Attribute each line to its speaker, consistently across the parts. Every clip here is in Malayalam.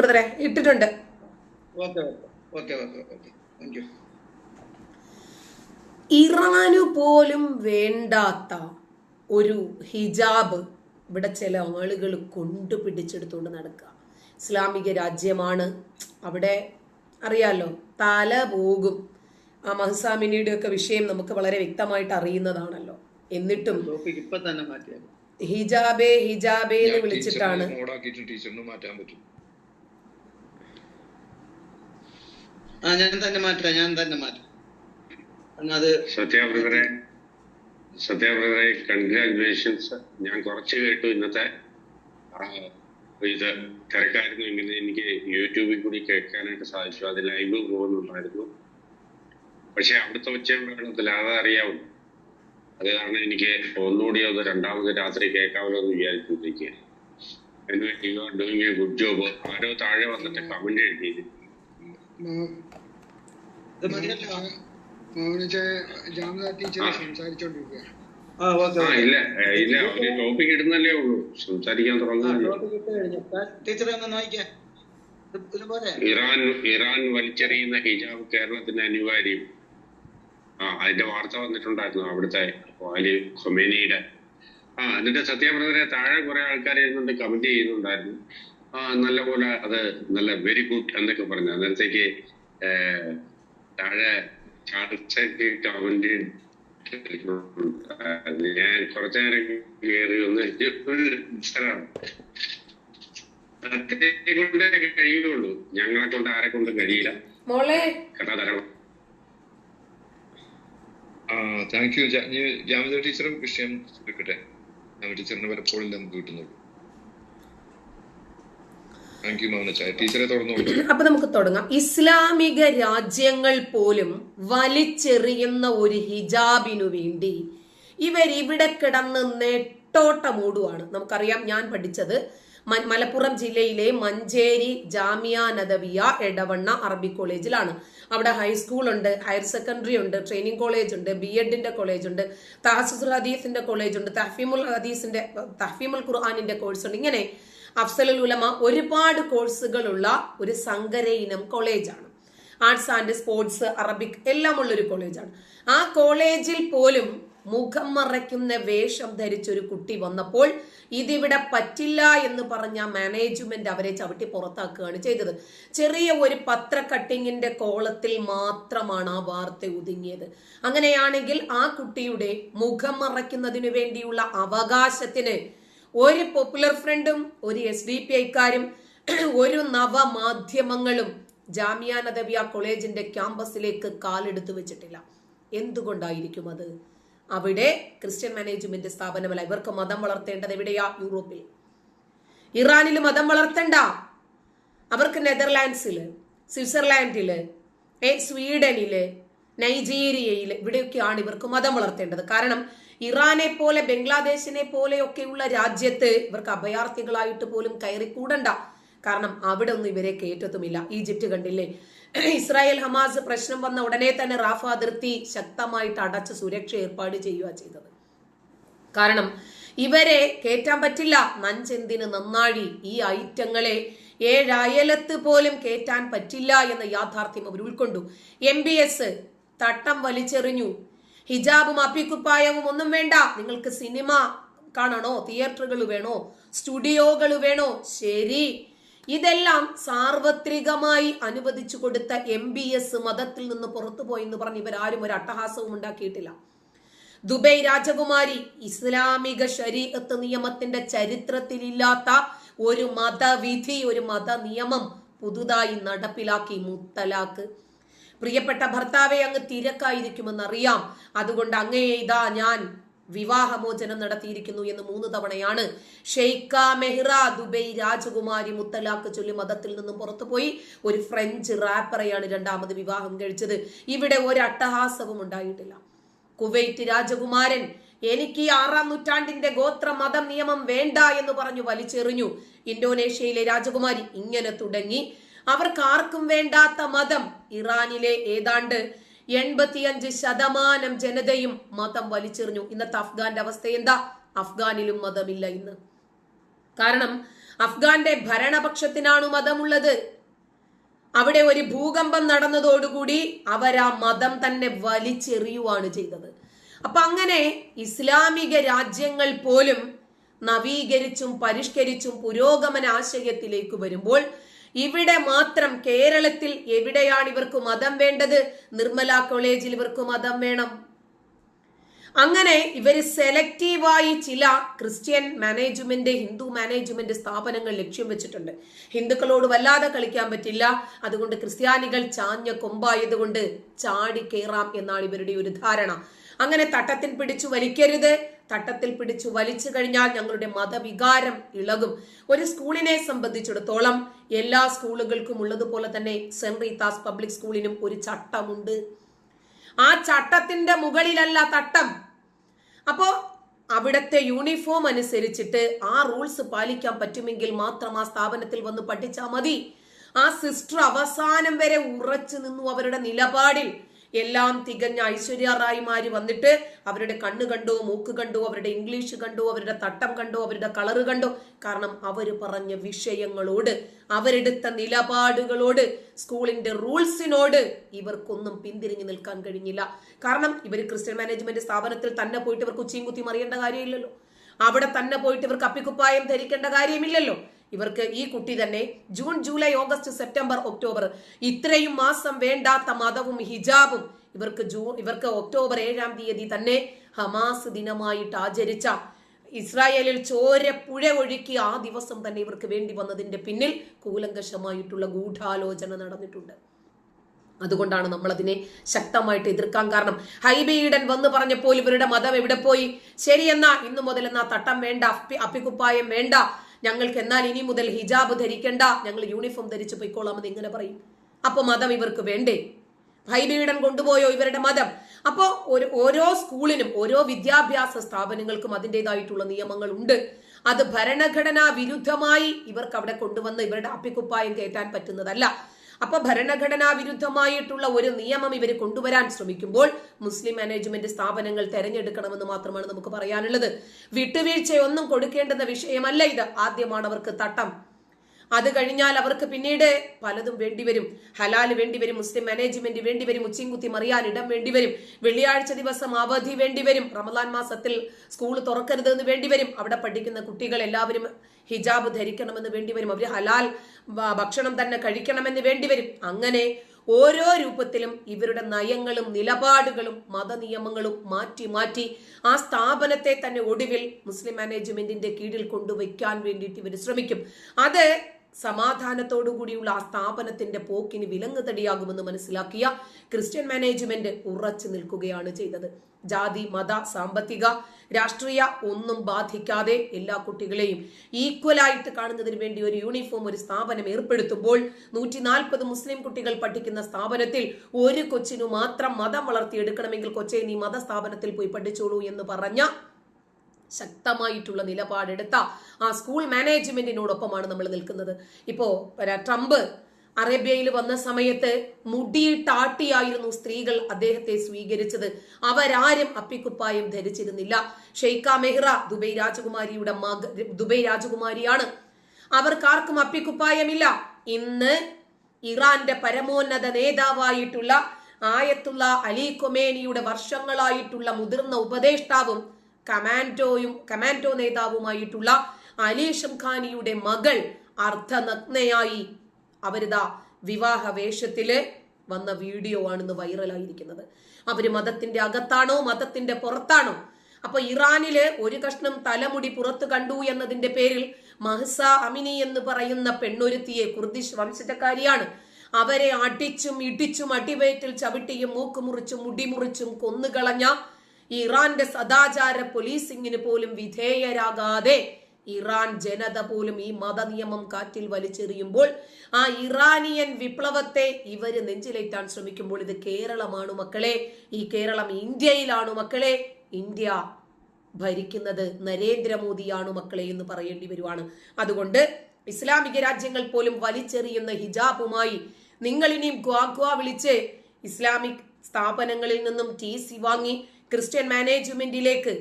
Speaker 1: ബ്രദറെ ഇട്ടിട്ടുണ്ട്. ഇറാനു പോലും വേണ്ടാത്ത ഒരു ഹിജാബ് ഇവിടെ ചില ആളുകൾ കൊണ്ടുപിടിച്ചെടുത്തുകൊണ്ട് നടക്കുക. ഇസ്ലാമിക രാജ്യമാണ്. അവിടെ അറിയാലോ തല പോകും. ആ മഹസാമിനിയുടെ ഒക്കെ വിഷയം നമുക്ക് വളരെ വ്യക്തമായിട്ട് അറിയുന്നതാണല്ലോ. എന്നിട്ടും ഹിജാബേ ഹിജാബേ എന്ന് വിളിച്ചിട്ടാണ്
Speaker 2: ആ ഞാൻ തന്നെ മാറ്റാം ഞാൻ തന്നെ മാറ്റാം. അത്
Speaker 3: സത്യാബ്രതരെ സത്യാബ്രതരെ കൺഗ്രാജുലേഷൻസ് ഞാൻ കുറച്ച് കേട്ടു ഇന്നത്തെ ഇത് തിരക്കായിരുന്നു എങ്കിലും എനിക്ക് യൂട്യൂബിൽ കൂടി കേൾക്കാനായിട്ട് സാധിച്ചു. അത് ലൈവ് പോകുന്നുണ്ടായിരുന്നു. പക്ഷെ അവിടുത്തെ ഉച്ചവെള്ളത്തിൽ അത് അറിയാവും. അത് കാരണം എനിക്ക് ഒന്നുകൂടി അത് രണ്ടാമത് രാത്രി കേൾക്കാമല്ലോ എന്ന് വിചാരിച്ചിരിക്കുക you are doing a good job ആരോ താഴെ വന്നിട്ട് കമന്റ് എഴുതിയിരുന്നു
Speaker 2: ഇത് മതിയല്ലോ
Speaker 4: ജാമദ ടീച്ചർ സംസാരിച്ചോണ്ടിരിക്കുക
Speaker 2: ആ ഓക്കെ
Speaker 3: ആ ഇല്ല ഇല്ല ഒരു ടോപ്പിക് ഇടുന്നല്ലേ ഉള്ളൂ. സംസാരിക്കാൻ തുടങ്ങുന്നില്ല. ഇറാൻ ഇറാൻ വലിച്ചെറിയുന്ന ഹിജാബ് കേരളത്തിന് അനിവാര്യം. ആ അതിന്റെ വാർത്ത വന്നിട്ടുണ്ടായിരുന്നു അവിടുത്തെ വാലി ഖൊമേനിയുടെ. ആ എന്നിട്ട് സത്യപ്രദരെ താഴെ കുറെ ആൾക്കാർ ഇരുന്നുണ്ട് കമന്റ് ചെയ്യുന്നുണ്ടായിരുന്നു. ആ നല്ല പോലെ അത് നല്ല വെരി ഗുഡ് എന്നൊക്കെ പറഞ്ഞു. അന്നേരത്തേക്ക് താഴെ ചാർച്ചയ്ക്ക് അവന്റെ ഞാൻ കുറച്ചു നേരം കയറി ഒന്ന് കൊണ്ടേ കഴിയുള്ളൂ. ഞങ്ങളെ കൊണ്ട് ആരെ കൊണ്ട് കഴിയില്ല.
Speaker 1: മോളെ.
Speaker 3: കഥ തരണം
Speaker 5: ആ താങ്ക് യു ജാമിത ടീച്ചറും വിഷയം എടുക്കട്ടെ ജാമിത ടീച്ചറിന് പലപ്പോഴും നമുക്ക് കിട്ടുന്നുള്ളൂ താങ്ക് യു മൗനച്ച ടീച്ചറെ തുറന്നോളൂ
Speaker 1: അപ്പൊ നമുക്ക് തുടങ്ങാം. ഇസ്ലാമിക രാജ്യങ്ങൾ പോലും വലിച്ചെറിയുന്ന ഒരു ഹിജാബിനു വേണ്ടി ഇവർ ഇവിടെ കിടന്ന് നെട്ടോട്ടമോടുവാണ്. നമുക്കറിയാം ഞാൻ പഠിച്ചത് മലപ്പുറം ജില്ലയിലെ മഞ്ചേരി ജാമിയ നദവിയ എടവണ്ണ അറബി കോളേജിലാണ്. അവിടെ ഹൈസ്കൂൾ ഉണ്ട് ഹയർ സെക്കൻഡറി ഉണ്ട് ട്രെയിനിങ് കോളേജ് ഉണ്ട് ബി എഡിന്റെ കോളേജ് ഉണ്ട് തഹസുൽ ഹദീസിന്റെ കോളേജ് ഉണ്ട് തഹഫീമുൽ ഹദീസിന്റെ തഹഫീമുൽ ഖുർആാനിന്റെ കോഴ്സ് ഉണ്ട്. ഇങ്ങനെ അഫ്സലുൽ ഉലമ ഒരുപാട് കോഴ്സുകളുള്ള ഒരു സങ്കരയിനം കോളേജാണ്. ആർട്സ് ആൻഡ് സ്പോർട്സ് അറബിക് എല്ലാം ഉള്ള ഒരു കോളേജാണ്. ആ കോളേജിൽ പോലും മുഖം മറയ്ക്കുന്ന വേഷം ധരിച്ചൊരു കുട്ടി വന്നപ്പോൾ ഇതിവിടെ പറ്റില്ല എന്ന് പറഞ്ഞ മാനേജ്മെന്റ് അവരെ ചവിട്ടി പുറത്താക്കുകയാണ് ചെയ്തത്. ചെറിയ ഒരു പത്ര കട്ടിങ്ങിന്റെ കോളത്തിൽ മാത്രമാണ് ആ വാർത്ത ഒതുങ്ങിയത്. അങ്ങനെയാണെങ്കിൽ ആ കുട്ടിയുടെ മുഖം മറയ്ക്കുന്നതിനു വേണ്ടിയുള്ള അവകാശത്തിന് ഒരു പോപ്പുലർ ഫ്രണ്ടും ഒരു എസ് ഡി പി ഐക്കാരും ഒരു നവമാധ്യമങ്ങളും ജാമിയ നദവിയ കോളേജിന്റെ ക്യാമ്പസിലേക്ക് കാലെടുത്തു വെച്ചിട്ടില്ല. എന്തുകൊണ്ടായിരിക്കും അത്? അവിടെ ക്രിസ്ത്യൻ മാനേജ്മെന്റ് സ്ഥാപനമല്ല ഇവർക്ക് മതം വളർത്തേണ്ടത് എവിടെയാ? യൂറോപ്പിൽ. ഇറാനിൽ മതം വളർത്തണ്ട. അവർക്ക് നെതർലാൻഡ്സിൽ സ്വിറ്റ്സർലാൻഡിൽ ഏ സ്വീഡനിൽ നൈജീരിയയിൽ ഇവിടെയൊക്കെയാണ് ഇവർക്ക് മതം വളർത്തേണ്ടത്. കാരണം ഇറാനെ പോലെ ബംഗ്ലാദേശിനെ പോലെയൊക്കെയുള്ള രാജ്യത്ത് ഇവർക്ക് അഭയാർത്ഥികളായിട്ട് പോലും കയറിക്കൂടണ്ട കാരണം അവിടെ ഒന്നും ഇവരെ കയറ്റത്തുമില്ല. ഈജിപ്റ്റ് കണ്ടില്ലേ? ഇസ്രായേൽ ഹമാസ് പ്രശ്നം വന്ന ഉടനെ തന്നെ റാഫ അതിർത്തി ശക്തമായിട്ട് അടച്ച് സുരക്ഷ ഏർപ്പാട് ചെയ്യുക ചെയ്തത്. കാരണം ഇവരെ കയറ്റാൻ പറ്റില്ല. നഞ്ചെന്തിന് നന്നാഴി ഈ ഐറ്റങ്ങളെ ഏഴയലത്ത് പോലും കയറ്റാൻ പറ്റില്ല എന്ന യാഥാർത്ഥ്യം അവർ ഉൾക്കൊണ്ടു. എം ബി എസ് തട്ടം വലിച്ചെറിഞ്ഞു. ഹിജാബും അപ്പിക്കുപ്പായവും ഒന്നും വേണ്ട. നിങ്ങൾക്ക് സിനിമ കാണണോ തിയേറ്ററുകൾ വേണോ സ്റ്റുഡിയോകൾ വേണോ? ശരി. ഇതെല്ലാം സാർവത്രികമായി അനുവദിച്ചു കൊടുത്ത എം ബി എസ് മതത്തിൽ നിന്ന് പുറത്തു എന്ന് പറഞ്ഞ് ഇവരാരും ഒരു അട്ടഹാസവും ഉണ്ടാക്കിയിട്ടില്ല. ദുബൈ രാജകുമാരി ഇസ്ലാമിക ശരീഅത്ത് നിയമത്തിന്റെ ചരിത്രത്തിലില്ലാത്ത ഒരു മതവിധി ഒരു മത നിയമം പുതുതായി നടപ്പിലാക്കി മുത്തലാക്ക് പ്രിയപ്പെട്ട ഭർത്താവെ അങ്ങ് തിരക്കായിരിക്കുമെന്നറിയാം. അതുകൊണ്ട് അങ്ങയെ ഇതാ ഞാൻ വിവാഹമോചനം നടത്തിയിരിക്കുന്നു എന്ന് മൂന്ന് തവണയാണ് ഷെയ്ഖ മെഹ്റ ദുബൈ രാജകുമാരി മുത്തലാഖ് ചൊല്ലി മതത്തിൽ നിന്നും പുറത്തുപോയി. ഒരു ഫ്രഞ്ച് റാപ്പറെയാണ് രണ്ടാമത് വിവാഹം കഴിച്ചത്. ഇവിടെ ഒരു അട്ടഹാസവും ഉണ്ടായിട്ടില്ല. കുവൈറ്റ് രാജകുമാരൻ എനിക്ക് ആറാം നൂറ്റാണ്ടിന്റെ ഗോത്ര മതം നിയമം വേണ്ട എന്ന് പറഞ്ഞു വലിച്ചെറിഞ്ഞു. ഇന്തോനേഷ്യയിലെ രാജകുമാരി ഇങ്ങനെ തുടങ്ങി. അവർക്ക് ആർക്കും വേണ്ടാത്ത മതം. ഇറാനിലെ ഏതാണ്ട് എൺപത്തിയഞ്ച് ശതമാനം ജനതയും മതം വലിച്ചെറിഞ്ഞു. ഇന്നത്തെ അഫ്ഗാന്റെ അവസ്ഥ എന്താ? അഫ്ഗാനിലും മതമില്ല ഇന്ന്. കാരണം അഫ്ഗാന്റെ ഭരണപക്ഷത്തിനാണ് മതമുള്ളത്. അവിടെ ഒരു ഭൂകമ്പം നടന്നതോടുകൂടി അവർ ആ മതം തന്നെ വലിച്ചെറിയുവാണ് ചെയ്തത്. അപ്പൊ അങ്ങനെ ഇസ്ലാമിക രാജ്യങ്ങൾ പോലും നവീകരിച്ചും പരിഷ്കരിച്ചും പുരോഗമന ആശയത്തിലേക്ക് വരുമ്പോൾ ഇവിടെ മാത്രം കേരളത്തിൽ എവിടെയാണ് ഇവർക്ക് മതം വേണ്ടത്? നിർമ്മല കോളേജിൽ ഇവർക്ക് മതം വേണം. അങ്ങനെ ഇവർ സെലക്റ്റീവായി ചില ക്രിസ്ത്യൻ മാനേജ്മെന്റ് ഹിന്ദു മാനേജ്മെന്റ് സ്ഥാപനങ്ങൾ ലക്ഷ്യം വെച്ചിട്ടുണ്ട്. ഹിന്ദുക്കളോട് വല്ലാതെ കളിക്കാൻ പറ്റില്ല. അതുകൊണ്ട് ക്രിസ്ത്യാനികൾ ചാഞ്ഞ കൊമ്പായതുകൊണ്ട് ചാടി കയറാം എന്നാണ് ഇവരുടെ ഒരു ധാരണ. അങ്ങനെ തട്ടത്തിൽ പിടിച്ചു വലിക്കരുത്. തട്ടത്തിൽ പിടിച്ചു വലിച്ചു കഴിഞ്ഞാൽ ഞങ്ങളുടെ മതവികാരം ഇളകും. ഒരു സ്കൂളിനെ സംബന്ധിച്ചിടത്തോളം എല്ലാ സ്കൂളുകൾക്കും ഉള്ളതുപോലെ തന്നെ സെന്റ് റീതാസ് പബ്ലിക് സ്കൂളിനും ഒരു ചട്ടമുണ്ട്. ആ ചട്ടത്തിന്റെ മുകളിലല്ല തട്ടം. അപ്പോ അവിടുത്തെ യൂണിഫോം അനുസരിച്ചിട്ട് ആ റൂൾസ് പാലിക്കാൻ പറ്റുമെങ്കിൽ മാത്രം ആ സ്ഥാപനത്തിൽ വന്ന് പഠിച്ചാൽ മതി. ആ സിസ്റ്റർ അവസാനം വരെ ഉറച്ചു നിന്നു അവരുടെ നിലപാടിൽ. എല്ലാം തികഞ്ഞ ഐശ്വര്യ റായിമാര് വന്നിട്ട് അവരുടെ കണ്ണ് കണ്ടു മൂക്ക് കണ്ടു അവരുടെ ഇംഗ്ലീഷ് കണ്ടു അവരുടെ തട്ടം കണ്ടു അവരുടെ കളറ് കണ്ടു? കാരണം അവർ പറഞ്ഞ വിഷയങ്ങളോട് അവരെടുത്ത നിലപാടുകളോട് സ്കൂളിന്റെ റൂൾസിനോട് ഇവർക്കൊന്നും പിന്തിരിഞ്ഞു നിൽക്കാൻ കഴിഞ്ഞില്ല. കാരണം ഇവർ ക്രിസ്ത്യൻ മാനേജ്മെന്റ് സ്ഥാപനത്തിൽ തന്നെ പോയിട്ട് ഇവർക്ക് ഉച്ചയും കുത്തിയും അറിയേണ്ട കാര്യമില്ലല്ലോ. അവിടെ തന്നെ പോയിട്ട് ഇവർക്ക് അപ്പിക്കുപ്പായം ധരിക്കേണ്ട കാര്യമില്ലല്ലോ. ഇവർക്ക് ഈ കുട്ടി തന്നെ June July August September October ഇത്രയും മാസം വേണ്ടാത്ത മതവും ഹിജാബും ഇവർക്ക് ജൂ ഇവർക്ക് ഒക്ടോബർ ഏഴാം തീയതി തന്നെ ഹമാസ് ദിനമായിട്ട് ആചരിച്ച ഇസ്രായേലിൽ ചോര പുഴ ഒഴുക്കി ആ ദിവസം തന്നെ ഇവർക്ക് വേണ്ടി വന്നതിന്റെ പിന്നിൽ കൂലങ്കഷമായിട്ടുള്ള ഗൂഢാലോചന നടന്നിട്ടുണ്ട്. അതുകൊണ്ടാണ് നമ്മൾ അതിനെ ശക്തമായിട്ട് എതിർക്കാൻ കാരണം. ഹൈബീഡൻ വന്ന് പറഞ്ഞപ്പോൾ ഇവരുടെ മതം എവിടെ പോയി? ശരിയെന്നാ ഇന്നു മുതൽ എന്നാ തട്ടം വേണ്ട അപ്പി അപ്പിക്കുപ്പായം വേണ്ട. ഞങ്ങൾക്ക് എന്നാൽ ഇനി മുതൽ ഹിജാബ് ധരിക്കണ്ട. ഞങ്ങൾ യൂണിഫോം ധരിച്ചു പോയിക്കോളാമെന്ന് ഇങ്ങനെ പറയും. അപ്പൊ മതം ഇവർക്ക് വേണ്ടേ? ഹൈബീഡൻ കൊണ്ടുപോയോ ഇവരുടെ മതം? അപ്പോ ഒരു ഓരോ സ്കൂളിനും ഓരോ വിദ്യാഭ്യാസ സ്ഥാപനങ്ങൾക്കും അതിന്റെതായിട്ടുള്ള നിയമങ്ങൾ ഉണ്ട് അത് ഭരണഘടനാ വിരുദ്ധമായി ഇവർക്ക് അവിടെ കൊണ്ടുവന്ന് ഇവരുടെ അപ്പിക്കുപ്പായം കയറ്റാൻ പറ്റുന്നതല്ല. അപ്പൊ ഭരണഘടനാ വിരുദ്ധമായിട്ടുള്ള ഒരു നിയമം ഇവർ കൊണ്ടുവരാൻ ശ്രമിക്കുമ്പോൾ മുസ്ലിം മാനേജ്മെന്റ് സ്ഥാപനങ്ങൾ തെരഞ്ഞെടുക്കണമെന്ന് മാത്രമാണ് നമുക്ക് പറയാനുള്ളത്. വിട്ടുവീഴ്ചയൊന്നും കൊടുക്കേണ്ടുന്ന വിഷയമല്ല ഇത്. ആദ്യമാണ് അവർക്ക് തട്ടം. അത് കഴിഞ്ഞാൽ അവർക്ക് പിന്നീട് പലതും വേണ്ടിവരും ഹലാൽ വേണ്ടിവരും മുസ്ലിം മാനേജ്മെന്റ് വേണ്ടിവരും ഉച്ചിൻകുത്തി മറിയാൻ ഇടം വേണ്ടിവരും വെള്ളിയാഴ്ച ദിവസം അവധി വേണ്ടിവരും റമദാൻ മാസത്തിൽ സ്കൂൾ തുറക്കരുത് എന്ന് വേണ്ടിവരും അവിടെ പഠിക്കുന്ന കുട്ടികൾ എല്ലാവരും ഹിജാബ് ധരിക്കണമെന്ന് വേണ്ടിവരും അവർ ഹലാൽ ഭക്ഷണം തന്നെ കഴിക്കണമെന്ന് വേണ്ടിവരും അങ്ങനെ ഓരോ രൂപത്തിലും ഇവരുടെ നയങ്ങളും നിലപാടുകളും മതനിയമങ്ങളും മാറ്റി മാറ്റി ആ സ്ഥാപനത്തെ തന്നെ ഒടുവിൽ മുസ്ലിം മാനേജ്മെന്റിന്റെ കീഴിൽ കൊണ്ടുവയ്ക്കാൻ വേണ്ടിയിട്ട് ഇവർ ശ്രമിക്കും. അത് സമാധാനത്തോടുകൂടിയുള്ള ആ സ്ഥാപനത്തിന്റെ പോക്കിന് വിലങ്ങ് തടിയാകുമെന്ന് മനസ്സിലാക്കിയ ക്രിസ്ത്യൻ മാനേജ്മെന്റ് ഉറച്ചു നിൽക്കുകയാണ് ചെയ്തത്. ജാതി മത സാമ്പത്തിക രാഷ്ട്രീയ ഒന്നും ബാധിക്കാതെ എല്ലാ കുട്ടികളെയും ഈക്വലായിട്ട് കാണുന്നതിന് വേണ്ടി ഒരു യൂണിഫോം ഒരു സ്ഥാപനം ഏർപ്പെടുത്തുമ്പോൾ നൂറ്റി നാൽപ്പത് മുസ്ലിം കുട്ടികൾ പഠിക്കുന്ന സ്ഥാപനത്തിൽ ഒരു കൊച്ചിനു മാത്രം മതം വളർത്തിയെടുക്കണമെങ്കിൽ കൊച്ചെ നീ മത സ്ഥാപനത്തിൽ പോയി പഠിച്ചോളൂ എന്ന് പറഞ്ഞ ശക്തമായിട്ടുള്ള നിലപാടെടുത്ത ആ സ്കൂൾ മാനേജ്മെന്റിനോടൊപ്പമാണ് നമ്മൾ നിൽക്കുന്നത്. ഇപ്പോ ട്രംപ് അറേബ്യയിൽ വന്ന സമയത്ത് മുടിയിട്ടാട്ടിയായിരുന്നു സ്ത്രീകൾ അദ്ദേഹത്തെ സ്വീകരിച്ചത്. അവരാരും അപ്പിക്കുപ്പായം ധരിച്ചിരുന്നില്ല. ഷെയ്ഖ മെഹ്റ ദുബൈ രാജകുമാരിയുടെ മക ദുബൈ രാജകുമാരിയാണ്. അവർക്കാർക്കും അപ്പിക്കുപ്പായമില്ല. ഇന്ന് ഇറാന്റെ പരമോന്നത നേതാവായിട്ടുള്ള ആയത്തുള്ള അലി കൊമേനിയുടെ വർഷങ്ങളായിട്ടുള്ള മുതിർന്ന ഉപദേഷ്ടാവും കമാൻഡോയും കമാൻഡോ നേതാവുമായിട്ടുള്ള അലീഷം ഖാനിയുടെ മകൾ അർദ്ധനഗ്നയായി അവരിതാ വിവാഹ വേഷത്തിൽ വന്ന വീഡിയോ ആണെന്ന് വൈറലായിരിക്കുന്നത്. അവർ മതത്തിന്റെ അകത്താണോ മതത്തിന്റെ പുറത്താണോ? അപ്പൊ ഇറാനിൽ ഒരു കഷ്ണം തലമുടി പുറത്തു കണ്ടു എന്നതിന്റെ പേരിൽ മഹസ അമിനി എന്ന് പറയുന്ന പെണ്ണൊരുത്തിയെ കുർദിഷ് വംശജക്കാരിയാണ്. അവരെ അടിച്ചും ഇടിച്ചും അടിവയറ്റിൽ ചവിട്ടിയും മൂക്ക് മുറിച്ചും മുടി മുറിച്ചും കൊന്നുകളഞ്ഞ ഇറാന്റെ സദാചാര പോലീസിങ്ങിന് പോലും വിധേയരാകാതെ ഇറാൻ ജനത പോലും ഈ മതനിയമം കാറ്റിൽ വലിച്ചെറിയുമ്പോൾ ആ ഇറാനിയൻ വിപ്ലവത്തെ ഇവർ നെഞ്ചിലേറ്റാൻ ശ്രമിക്കുമ്പോൾ ഇത് കേരളമാണ് മക്കളെ. ഈ കേരളം ഇന്ത്യയിലാണ് മക്കളെ. ഇന്ത്യ ഭരിക്കുന്നത് നരേന്ദ്രമോദിയാണ് മക്കളെ എന്ന് പറയേണ്ടി വരുവാണ്. അതുകൊണ്ട് ഇസ്ലാമിക രാജ്യങ്ങൾ പോലും വലിച്ചെറിയുന്ന ഹിജാബുമായി നിങ്ങൾ ഇനിയും ഗ്വാഗ്വ ഗ്വാ വിളിച്ച് ഇസ്ലാമിക് സ്ഥാപനങ്ങളിൽ നിന്നും ടി സി വാങ്ങി ക്രിസ്ത്യൻ മാനേജ്മെന്റിലേക്ക്.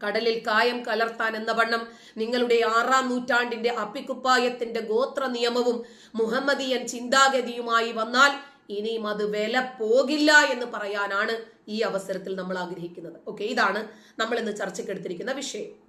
Speaker 1: കടലിൽ കായം കലർത്താൻ എന്ന വണ്ണം നിങ്ങളുടെ ആറാം നൂറ്റാണ്ടിന്റെ അപ്പിക്കുപ്പായത്തിന്റെ ഗോത്ര നിയമവും മുഹമ്മദിയൻ ചിന്താഗതിയുമായി വന്നാൽ ഇനിയും അത് വില പോകില്ല എന്ന് പറയാനാണ് ഈ അവസരത്തിൽ നമ്മൾ ആഗ്രഹിക്കുന്നത്. ഓക്കെ ഇതാണ് നമ്മൾ ഇന്ന് ചർച്ചയ്ക്കെടുത്തിരിക്കുന്ന വിഷയം.